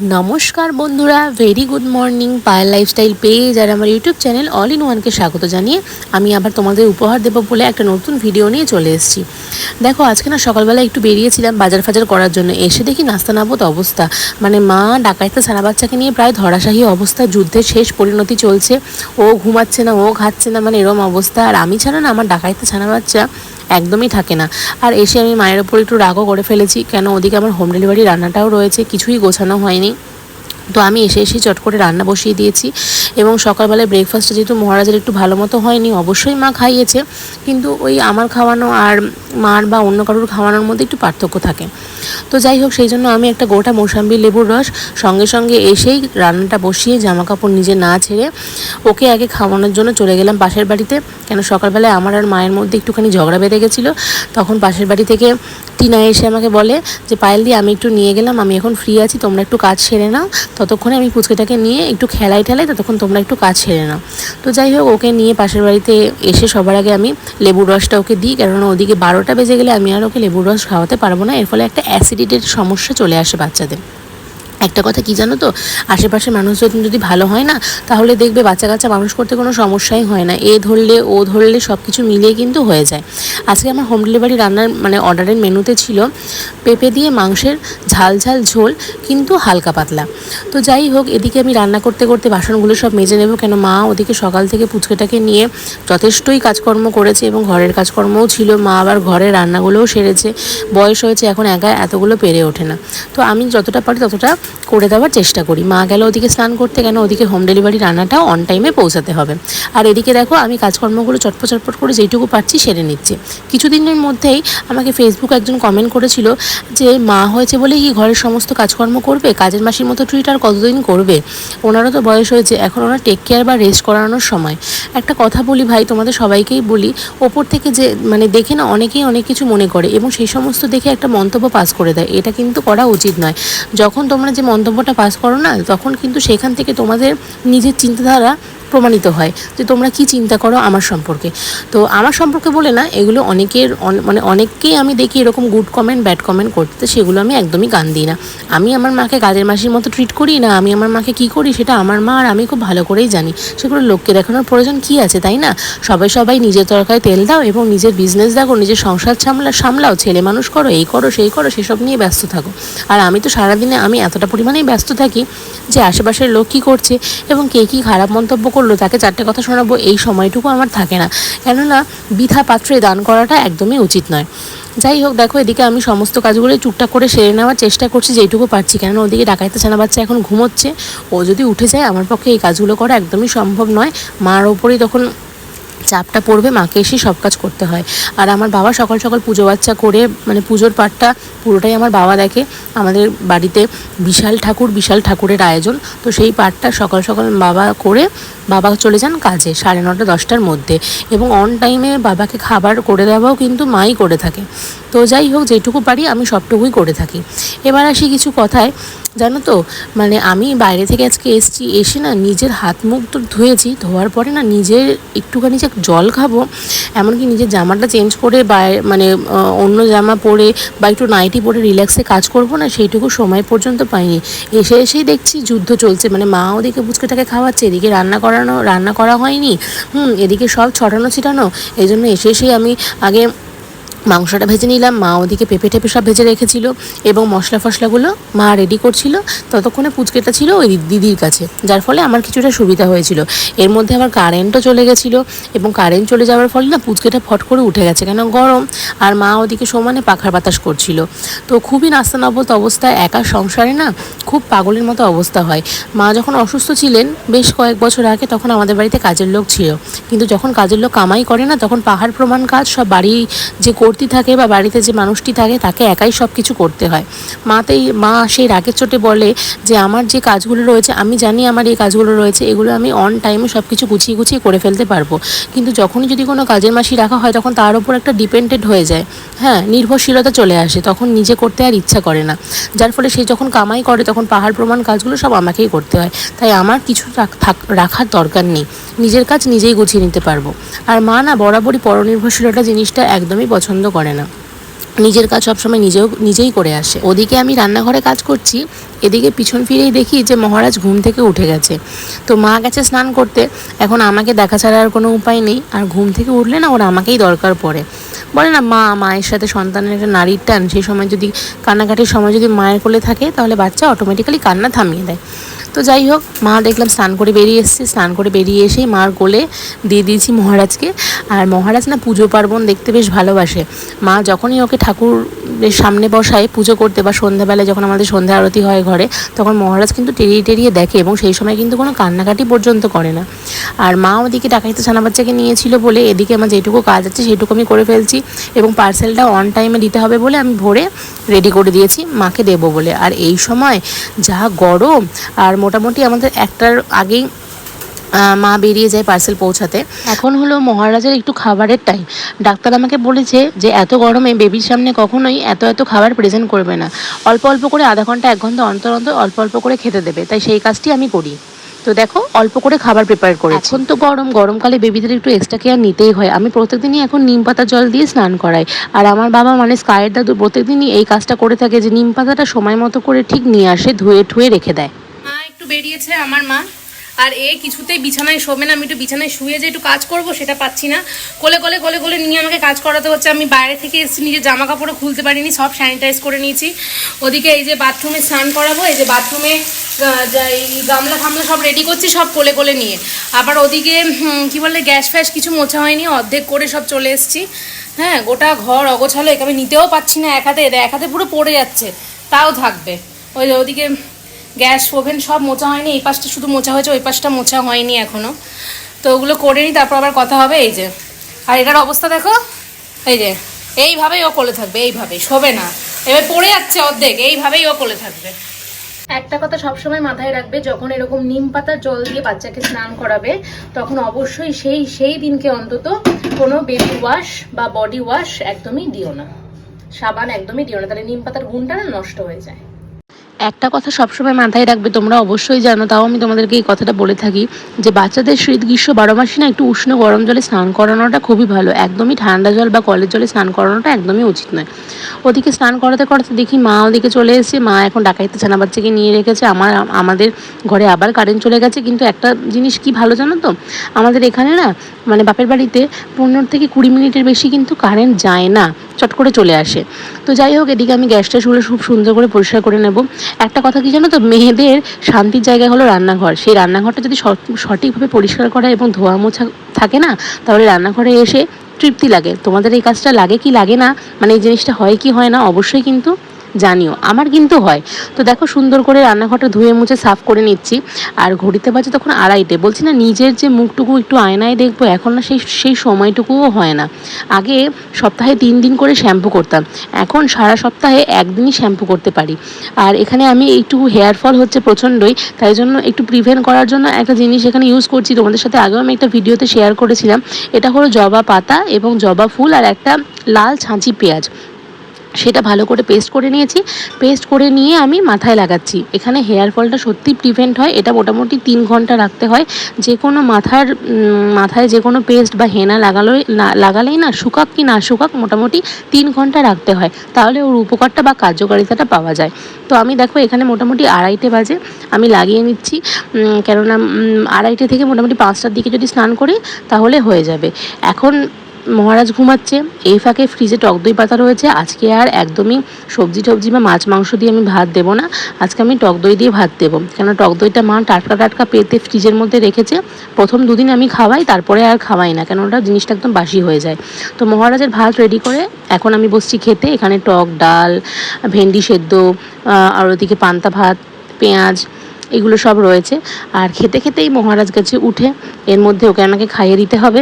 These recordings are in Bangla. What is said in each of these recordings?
নমস্কার বন্ধুরা ভেরি গুড মর্নিং পায়ের লাইফস্টাইল পেজ আর আমার ইউটিউব চ্যানেল অল ইন ওয়ানকে স্বাগত জানিয়ে আমি আবার তোমাদের উপহার দেবো বলে একটা নতুন ভিডিও নিয়ে চলে এসেছি। দেখো, আজকে না সকালবেলা একটু বেরিয়েছিলাম বাজার ফাজার করার জন্য। এসে দেখি নাস্তা নাবত অবস্থা। মানে মা ডাকাইতে সারা বাচ্চাকে নিয়ে প্রায় ধরাশাহী অবস্থা, যুদ্ধের শেষ পরিণতি চলছে। ও ঘুমাচ্ছে না, ও খাচ্ছে না মানে এরম অবস্থা। আর আমি ছাড়া না আমার ডাকাইতে ছানা বাচ্চা একদমই থাকে না। আর এসে আমি মায়ের ওপর একটু রাগও করে ফেলেছি, কেন ওদিকে আমার হোম ডেলিভারি রান্নাটাও রয়েছে, কিছুই গোছানো হয়নি। তো আমি এসে এসে চট করে রান্না বসিয়ে দিয়েছি এবং সকালবেলায় ব্রেকফাস্টটা যেহেতু মহারাজের একটু ভালো মতো হয়নি, অবশ্যই মা খাইয়েছে। কিন্তু ওই আমার খাওয়ানো আর মার বা অন্য কারোর খাওয়ানোর মধ্যে একটু পার্থক্য থাকে। তো যাই হোক, সেই জন্য আমি একটা গোটা মৌসাম্বি লেবুর রস সঙ্গে সঙ্গে এসেই রান্নাটা বসিয়ে জামা কাপড় নিজে না ছেড়ে ওকে আগে খাওয়ানোর জন্য চলে গেলাম পাশের বাড়িতে। কেন সকালবেলায় আমার আর মায়ের মধ্যে একটুখানি ঝগড়া বেঁধে গেছিল, তখন পাশের বাড়ি থেকে টিনা এসে আমাকে বলে যে, পায়েল দিয়ে আমি একটু নিয়ে গেলাম, আমি এখন ফ্রি আছি, তোমরা একটু কাজ সেরে নাও। ততক্ষণে আমি পুচকেটাকে নিয়ে একটু খেলাই ঠেলাই, ততক্ষণ তোমরা একটু কাজ সেরে নাও। তো যাই হোক, ওকে নিয়ে পাশের বাড়িতে এসে সবার আগে আমি লেবুর রসটা ওকে দিই কারণ ওদিকে বারোটা বেজে গেলে আমি আর ওকে লেবুর রস খাওয়াতে পারব না। এর ফলে একটা অ্যাসিডিটির সমস্যা চলে আসে বাচ্চাদের। একটা কথা কি জানো তো? আশেপাশে মানুষজন যদি ভালো হয় না, তাহলে দেখবে বাচ্চা কাচ্চা মানুষ করতে কোনো সমস্যাই হয় না। এ ধরলে, ও ধরলে সব কিছু মিলিয়ে কিন্তু হয়ে যায়। আজকে আমার হোম ডেলিভারি রান্নার মানে অর্ডারের মেনুতে ছিল পেঁপে দিয়ে মাংসের ঝাল ঝাল ঝোল, কিন্তু হালকা পাতলা। তো যাই হোক, এদিকে আমি রান্না করতে করতে বাসনগুলো সব মেজে নেব, কেন মা ওদিকে সকাল থেকে পুচকেটাকে নিয়ে যথেষ্টই কাজকর্ম করেছে এবং ঘরের কাজকর্মও ছিল। মা আবার ঘরের রান্নাগুলোও সেরেছে। বয়স হয়েছে, এখন একা এতগুলো পেরে ওঠে না। তো আমি যতটা পারি ততটা করে দেওয়ার চেষ্টা করি। মা গেল ওদিকে স্নান করতে, কেন ওদিকে হোম ডেলিভারি রান্নাটাও অন টাইমে পৌঁছাতে হবে। আর এদিকে দেখো, আমি কাজকর্মগুলো চটপট চটপট করে যেইটুকু পারছি সেরে নিচ্ছি। কিছুদিনের মধ্যেই আমাকে ফেসবুক একজন কমেন্ট করেছিল যে, মা হয়েছে বলে কি ঘরের সমস্ত কাজকর্ম করবে? কাজের মাসির মতো ট্রিট আর কতদিন করবে? ওনারও তো বয়স হয়েছে। এখন ওনার টেক কেয়ার বা রেস্ট করানোর সময়। একটা কথা বলি ভাই, তোমাদের সবাইকেই বলি, ওপর থেকে যে মানে দেখে না অনেকেই অনেক কিছু মনে করে এবং সেই সমস্ত দেখে একটা মন্তব্য পাস করে দেয়। এটা কিন্তু করা উচিত নয়। যখন তোমরা যে মন্তব্যটা পাস করো না তখন কিন্তু সেখান থেকে তোমাদের নিজের চিন্তাধারা প্রমাণিত হয় যে তোমরা কি চিন্তা করো আমার সম্পর্কে। তো আমার সম্পর্কে বলে না, এগুলো অনেকের অন- মানে অনেককেই আমি দেখি এরকম গুড কমেন্ট ব্যাড কমেন্ট করতে, সেগুলো আমি একদমই কান দিই না। আমি আমার মাকে কাজের মাসির মতো ট্রিট করি না, আমি আমার মাকে কি করি সেটা আমার মা আর আমি খুব ভালো করেই জানি। সেগুলো লোককে দেখানোর প্রয়োজন কি আছে, তাই না? সবাই সবাই নিজের তরকায় তেল দাও এবং নিজের বিজনেস দেখো, নিজের সংসার সামলা, সামলাও, ছেলে মানুষ করো, এই করো, সেই করো, সেসব নিয়ে ব্যস্ত থাকো। আর আমি তো সারাদিনে আমি এতটা পরিমাণেই ব্যস্ত থাকি যে আশেপাশের লোক কী করছে এবং কে কী খারাপ মন্তব্য করল, তাকে চারটে কথা শোনাবো, এই সময়টুকু আমার থাকে না। কেননা বৃথা পাত্রে দান করাটা একদমই উচিত নয়। যাই হোক, দেখো, এদিকে আমি সমস্ত কাজগুলো টুকটাক করে সেরে নেওয়ার চেষ্টা করছি, যেটুকু পারছি। কেননা, ওদিকে ডাকাইতে ছানা বাচ্চা এখন ঘুমোচ্ছে। ও যদি উঠে যায়, আমার পক্ষে এই কাজগুলো করা একদমই সম্ভব নয়। মার ওপরেই তখন চাপটা পড়বে, মাকে এসে সব কাজ করতে হয়। আর আমার বাবা সকাল সকাল পুজো বাচ্চা করে মানে পুজোর পাঠটা পুরোটাই আমার বাবা দেখে। আমাদের বাড়িতে বিশাল ঠাকুর, বিশাল ঠাকুরের আয়োজন। তো সেই পাঠটা সকাল সকাল বাবা করে, বাবা চলে যান কাজে সাড়ে নটা, দশটার মধ্যে। এবং অন টাইমে বাবাকে খাবার করে দেওয়াও কিন্তু মাই করে থাকে। তো যাই হোক, যেটুকু পারি আমি সবটুকুই করে থাকি। এবার আসি কিছু কথায়। জানো তো মানে আমি বাইরে থেকে আজকে এসছি, এসে না নিজের হাত মুখ তো ধুয়েছি, ধোয়ার পরে না নিজের একটুখানি যে জল খাব, এমনকি নিজের জামাটা চেঞ্জ করে বাইরে মানে অন্য জামা পরে বা একটু নাইটি পরে রিল্যাক্সে কাজ করব না, সেইটুকু সময় পর্যন্ত পাইনি। এসে এসেই দেখছি যুদ্ধ চলছে মানে মা ওদিকে বুচকেটাকে খাওয়াচ্ছে, এদিকে রান্না করানো, রান্না করা হয়নি, হুম, এদিকে সব ছড়ানো ছিটানো এই জন্য এসে এসেই আমি আগে মাংসটা ভেজে নিলাম, মা ওদিকে পেঁপে টেপে সব ভেজে রেখেছিল এবং মশলা ফসলাগুলো মা রেডি করছিল। ততক্ষণে পুচকেটা ছিল ওই দিদির কাছে, যার ফলে আমার কিছুটা সুবিধা হয়েছিল। এর মধ্যে আবার কারেন্টও চলে গেছিল এবং কারেন্ট চলে যাওয়ার ফলে না পুচকেটা ফট করে উঠে গেছে কেন গরম। আর মা ওদিকে সমানে পাখার বাতাস করছিল। তো খুবই নাস্তানাবত অবস্থায় একা সংসারে না খুব পাগলের মতো অবস্থা হয়। মা যখন অসুস্থ ছিলেন, বেশ কয়েক বছর আগে তখন আমাদের বাড়িতে কাজের লোক ছিল। কিন্তু যখন কাজের লোক কামাই করে না, তখন পাহাড় প্রমাণ কাজ, সব বাড়ি যে করছে ভর্তি থাকে বা বাড়িতে যে মানুষটি থাকে, তাকে একাই সব কিছু করতে হয়। মাতেই, মা সেই রাগের চোটে বলে যে, আমার যে কাজগুলো রয়েছে, আমি জানি আমার এই কাজগুলো রয়েছে, এগুলো আমি অন টাইমে সব কিছু গুছিয়ে গুছিয়ে করে ফেলতে পারব। কিন্তু যখনই যদি কোনো কাজের মাসি রাখা হয়, তখন তার উপর একটা ডিপেন্ডেন্ট হয়ে যায়। হ্যাঁ নির্ভরশীলতা চলে আসে, তখন নিজে করতে আর ইচ্ছা করে না। যার ফলে সে যখন কামাই করে, তখন পাহাড় প্রমাণ কাজগুলো সব আমাকেই করতে হয়। তাই আমার কিছু রাখার দরকার নেই। নিজের কাজ নিজেই গুছিয়ে নিতে পারব। আর মা না, বরাবরই পরনির্ভরশীলতা জিনিসটা একদমই পছন্দ করে না। নিজের কাজ সবসময় নিজেও, নিজেই করে আসে। ওদিকে আমি রান্নাঘরে কাজ করছি, এদিকে পিছন ফিরেই দেখি যে মহারাজ ঘুম থেকে উঠে গেছে। তো মা গেছে স্নান করতে, এখন আমাকে দেখা ছাড়া আর কোনো উপায় নেই। আর ঘুম থেকে উঠলে না ওরা আমাকেই দরকার পড়ে। বলে না, মা, মায়ের সাথে সন্তানের একটা নারীর টান সেই সময় যদি, কান্নাকাটির সময় যদি মায়ের কোলে থাকে, তাহলে বাচ্চা অটোমেটিক্যালি কান্না থামিয়ে দেয়। তো যাই হোক, মা দেখলাম স্নান করে বেরিয়ে এসেছে। স্নান করে বেরিয়ে এসে মার কোলে দিয়ে দিয়েছি মহারাজকে। আর মহারাজ না পুজো পার্বণ দেখতে বেশ ভালোবাসে। মা যখনই ওকে ঠাকুরের সামনে বসায় পুজো করতে বা সন্ধ্যাবেলায় যখন আমাদের সন্ধ্যা আরতি হয় ঘরে, তখন মহারাজ কিন্তু টেরিয়ে টেরিয়ে দেখে এবং সেই সময় কিন্তু কোনো কান্নাকাটি পর্যন্ত করে না। আর মা ওদিকে ডাকাইতে ছানা বাচ্চাকে নিয়েছিল বলে এদিকে আমার যেটুকু কাজ আছে সেটুকু আমি করে ফেলছি এবং পার্সেলটা অন টাইমে দিতে হবে বলে আমি ভোরে রেডি করে দিয়েছি, মাকে দেবো বলে। আর এই সময় যা গরম আর মোটামুটি আমাদের একটার আগেই মা বেরিয়ে যায় পার্সেল পৌঁছাতে। এখন হলো মহারাজের একটু খাবারের টাইম ডাক্তার আমাকে বলেছে যে এত গরমে বেবির সামনে কখনোই এত এত খাবার প্রেজেন্ট করবে না। অল্প অল্প করে আধা ঘণ্টা এক ঘণ্টা অন্তর অন্তর অল্প অল্প করে খেতে দেবে। তাই সেই কাজটি আমি করি। তো দেখো অল্প করে খাবার প্রিপেয়ার করে এখন তো গরম গরমকালে বেবিদের একটু এক্সট্রা কেয়ার নিতেই হয়। আমি প্রত্যেকদিনই এখন নিম পাতা জল দিয়ে স্নান করাই। আর আমার বাবা মানে স্কায়ের দাদু প্রত্যেকদিনই এই কাজটা করে থাকে যে নিম পাতাটা সময় মতো করে ঠিক নিয়ে আসে ধুয়ে ঠুয়ে রেখে দেয়। বেরিয়েছে আমার মা। আর এ কিছুতেই বিছানায় শোবে না, আমি একটু বিছানায় শুয়ে যে একটু কাজ করব সেটা পাচ্ছি না। কোলে কোলে কোলে কোলে নিয়ে আমাকে কাজ করাতে হচ্ছে, আমি বাইরে থেকে এসেছি, নিজের জামা কাপড়ও খুলতে পারিনি, সব স্যানিটাইজ করে নিয়েছি। ওদিকে এই যে বাথরুমে স্নান করাবো, এই যে বাথরুমে এই গামলা ফামলা সব রেডি করছি, সব কোলে কোলে নিয়ে। আবার ওদিকে কি বলে, গ্যাস ফ্যাস কিছু মোছা হয়নি, অর্ধেক করে সব চলে এসেছি। হ্যাঁ গোটা ঘর অগোছালো, একে আমি নিতেও পাচ্ছি না, এক হাতে এক হাতে পুরো পড়ে যাচ্ছে, তাও থাকবে। ওই ওদিকে গ্যাস, ওভেন সব মোচা হয়নি, এই পাশটা শুধু মোছা হয়েছে, ওই পাশটা মোছা হয়নি এখনও। তো ওগুলো করে নিই তারপর আবার কথা হবে, এই যে। আর এটার অবস্থা দেখো, এই যে, এইভাবেই ও কোলে থাকবে, এইভাবেই, শোবে না। এবার পড়ে যাচ্ছে অর্ধেক, এইভাবেই ও কোলে থাকবে। একটা কথা সবসময় মাথায় রাখবে, যখন এরকম নিম পাতার জল দিয়ে বাচ্চাকে স্নান করাবে, তখন অবশ্যই সেই সেই দিনকে অন্তত কোনো বেবি ওয়াশ বা বডি ওয়াশ একদমই দিও না। সাবান একদমই দিও না, তাহলে নিম পাতার গুণটা না নষ্ট হয়ে যায়। একটা কথা সবসময় মাথায় রাখবে, তোমরা অবশ্যই জানো, তাও আমি তোমাদেরকে এই কথাটা বলে থাকি, যে বাচ্চাদের শীত গ্রীষ্ম বারো মাসে না একটু উষ্ণ গরম জলে স্নান করানোটা খুবই ভালো। একদমই ঠান্ডা জল বা কলের জলে স্নান করানোটা একদমই উচিত নয়। ওদিকে স্নান করাতে করাতে দেখি মা ওদিকে চলে এসেছে, মা এখন ডাকাইতে ছানা বাচ্চাকে নিয়ে রেখেছে, আমার, আমাদের ঘরে আবার কারেন্ট চলে গেছে, কিন্তু একটা জিনিস কি ভালো জানো তো, আমাদের এখানে না মানে বাপের বাড়িতে পনেরো থেকে কুড়ি মিনিটের বেশি কিন্তু কারেন্ট যায় না, চট করে চলে আসে। তো যাই হোক, এদিকে আমি গ্যাসটা শুলে খুব সুন্দর করে পরিষ্কার করে নেব। একটা কথা কি জানো তো? মেয়েদের শান্তির জায়গা হলো রান্নাঘর। সেই রান্নাঘরটা যদি সঠ- সঠিকভাবে পরিষ্কার করা এবং ধোয়া মোছা থাকে না, তাহলে রান্নাঘরে এসে তৃপ্তি লাগে। তোমাদের এই কাজটা লাগে কি লাগে না? মানে এই জিনিসটা হয় কি হয় না? অবশ্যই কিন্তু জানিও, আমার কিন্তু হয়। তো দেখো সুন্দর করে রান্নাঘরটা ধুয়ে মুছে সাফ করে নিচ্ছি। আর ঘড়িতে বাজে তখন আড়াইটে। বলছি না, নিজের যে মুখটুকু একটু আয়নায় দেখব, এখন না সেই সেই সময়টুকুও হয় না। আগে সপ্তাহে তিন দিন করে শ্যাম্পু করতাম। এখন সারা সপ্তাহে একদিনই শ্যাম্পু করতে পারি। আর এখানে আমি একটু হেয়ার ফল হচ্ছে প্রচণ্ডই, তাই জন্য একটু প্রিভেন্ট করার জন্য একটা জিনিস এখানে ইউজ করছি। তোমাদের সাথে আগেও আমি একটা ভিডিওতে শেয়ার করেছিলাম। এটা হলো জবা পাতা এবং জবা ফুল আর একটা লাল ছাঁচি পেঁয়াজ। সেটা ভালো করে পেস্ট করে নিয়েছি। পেস্ট করে নিয়ে আমি মাথায় লাগাচ্ছি। এখানে হেয়ার ফলটা সত্যি প্রিভেন্ট হয়। এটা মোটামুটি তিন ঘণ্টা রাখতে হয়। যে কোনো মাথার মাথায় যে কোনো পেস্ট বা হেনা লাগালোই, না, লাগালেই না শুকাক কি না শুকাক মোটামুটি তিন ঘণ্টা রাখতে হয়। তাহলে ওর উপকারটা বা কার্যকারিতাটা পাওয়া যায়। তো আমি দেখো এখানে মোটামুটি আড়াইটে বাজে। আমি লাগিয়ে নিচ্ছি। কেননা আড়াইটে থেকে মোটামুটি পাঁচটার দিকে যদি স্নান করি তাহলে হয়ে যাবে। এখন মহারাজ ঘুমাচ্ছে। এই ফাঁকে ফ্রিজে টক দই পাতা রয়েছে। আজকে আর একদমই সবজি টবজি বা মাছ মাংস দিয়ে আমি ভাত দেবো না। আজকে আমি টক দই দিয়ে ভাত দেবো। কেন টক দইটা মা টাটকা টাটকা পেতে ফ্রিজের মধ্যে রেখেছে। প্রথম দুদিন আমি খাওয়াই, তারপরে আর খাওয়াই না। কেন ওটা জিনিসটা একদম বাসি হয়ে যায়। তো মহারাজের ভাত রেডি করে এখন আমি বসছি খেতে। এখানে টক ডাল, ভেন্ডি সেদ্ধ আর ওদিকে পান্তা ভাত, পেঁয়াজ এগুলো সব রয়েছে। আর খেতে খেতেই মহারাজ গেছে উঠে এর মধ্যে ওকে আমাকে খাইয়ে দিতে হবে।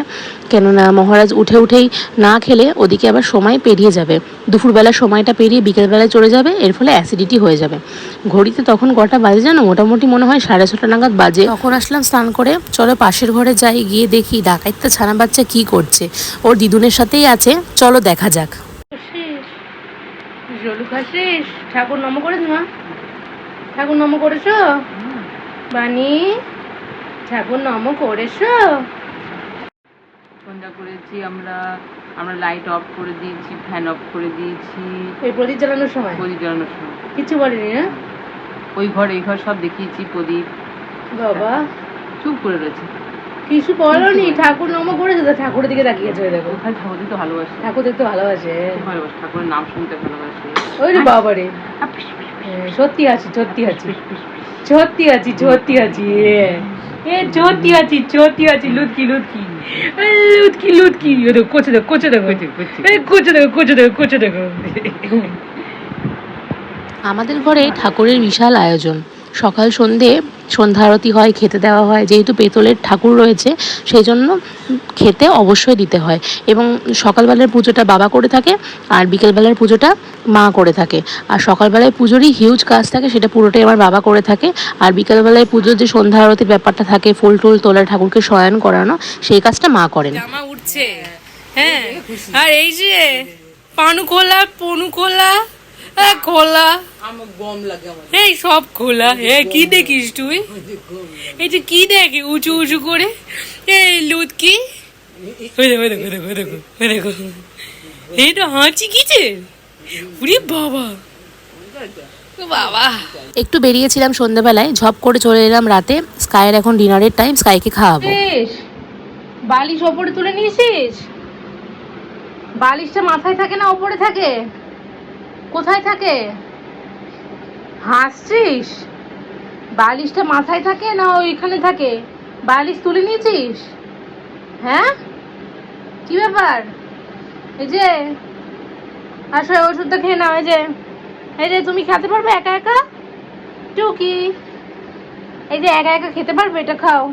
কেননা মহারাজ উঠে উঠেই না খেলে ওদিকে আবার সময় পেরিয়ে যাবে। দুপুরবেলা সময়টা পেরিয়ে বিকেলবেলায় চলে যাবে এর ফলে অ্যাসিডিটি হয়ে যাবে। ঘড়িতে তখন কটা বাজে জানো? মোটামুটি মনে হয় সাড়ে ছটা নাগাদ বাজে। তখন আসলাম স্নান করে চলো পাশের ঘরে যাই গিয়ে দেখি ডাকাইতে ছানা বাচ্চা কি করছে। ওর দিদুনের সাথেই আছে চলো দেখা যাক। ঠাকুর নম করেছ মা। ঠাকুর নম করেছ? বানি ঠাকুর নম করেছ? সন্ধ্যা করেছি আমরা আমরা লাইট অফ করে দিয়েছি ফ্যান অফ করে দিয়েছি। এই প্রদীপ জ্বালানোর সময়? প্রদীপ জ্বালানোর সময়। কিছু বলিনি হ্যাঁ? ওই ঘর এই ঘর সব দেখিয়েছি প্রদীপ। বাবা। চুপ করে রয়েছে। কিছু বলনি ঠাকুর নম করেছে তো ঠাকুরের দিকে তাকিয়েছে ওই দেখো। ওখানে ঠাকুর দিতে ভালোবাসে। ঠাকুর দেখতে ভালোবাসে। ভালোবাসে ঠাকুরের নাম শুনতে ভালোবাসে। ওই রে বাবা রে সত্যি আছি সত্যি আছি। সত্যি আছি সত্যি আছি এ, সত্যি আছি সত্যি আছি লুৎকি লুৎকি। লুৎকি লুৎকি। কোচে দেখো কোচে দেখো। কোচে দেখো কোচে দেখো কোচে দেখো। আমাদের ঘরে ঠাকুরের বিশাল আয়োজন। সকাল সন্ধে সন্ধ্যা আরতি হয়, খেতে দেওয়া হয়। যেহেতু পেতলের ঠাকুর রয়েছে সেই জন্য খেতে অবশ্যই দিতে হয়। এবং সকালবেলার পুজোটা বাবা করে থাকে আর বিকেলবেলার পুজোটা মা করে থাকে। আর সকালবেলায় পুজোরই হিউজ কাজ থাকে, সেটা পুরোটাই আমার বাবা করে থাকে। আর বিকেলবেলায় পুজোর যে সন্ধ্যা আরতির ব্যাপারটা থাকে, ফুল টুল তোলা, ঠাকুরকে শয়ন করানো, সেই কাজটা মা করেন। উঠছে হ্যাঁ। আর এই যে পানু খোলা পনু খোলা হ্যাঁ খোলা। আমার গম লাগে আমার। এই সব খোলা। হ্যাঁ কি দেখিস তুই? এটা কি দেখে উঁচু উঁচু করে? এই লুৎকি। ওই দেখো ওই দেখো ওই দেখো ওই দেখো ওই দেখো। হাঁচি কিছে? উরে বাবা। বাবা। একটু বেরিয়েছিলাম সন্ধ্যেবেলায় ঝপ করে চলে এলাম রাতে। স্কাইয়ের এখন ডিনারের টাইম স্কাইকে খাওয়াবো। বেশ বালিশ ওপরে তুলে নিয়েছিস? বালিশটা মাথায় থাকে না ওপরে থাকে? কোথায় থাকে? হাসছিস? বালিশটা মাথায় থাকে না ওইখানে থাকে? বালিশ তুলে নিয়েছিস? হ্যাঁ? কি ব্যাপার? এই যে আসলে ওষুধটা খেয়ে নাও, এই যে। এই যে, তুমি খেতে পারবে একা একা? টুকি। এই যে, একা একা খেতে পারবে? এটা খাও।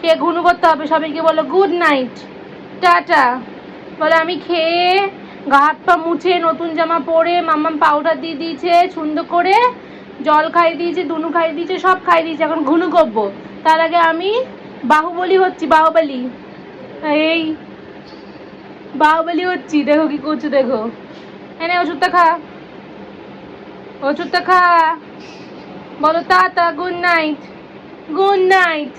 খেয়ে ঘুনু করতে হবে সবাইকে বলো, গুড নাইট, টাটা। বলে, আমি খেয়ে গা হাত পা মুছে নতুন জামা পরে মাম্মাম পাউডার দিয়ে দিয়েছে সুন্দর করে, জল খাই দিয়েছে, দুনু খাই দিয়েছে, সব খাই দিয়েছে, এখন ঘুনু করব তার আগে আমি বাহুবলি হচ্ছি, বাহুবলি। এই বাহুবলি হচ্ছি, দেখো কি করছ, দেখো। এনে ওষুধটা খা। ওষুধটা খা। বলো, tata good night good night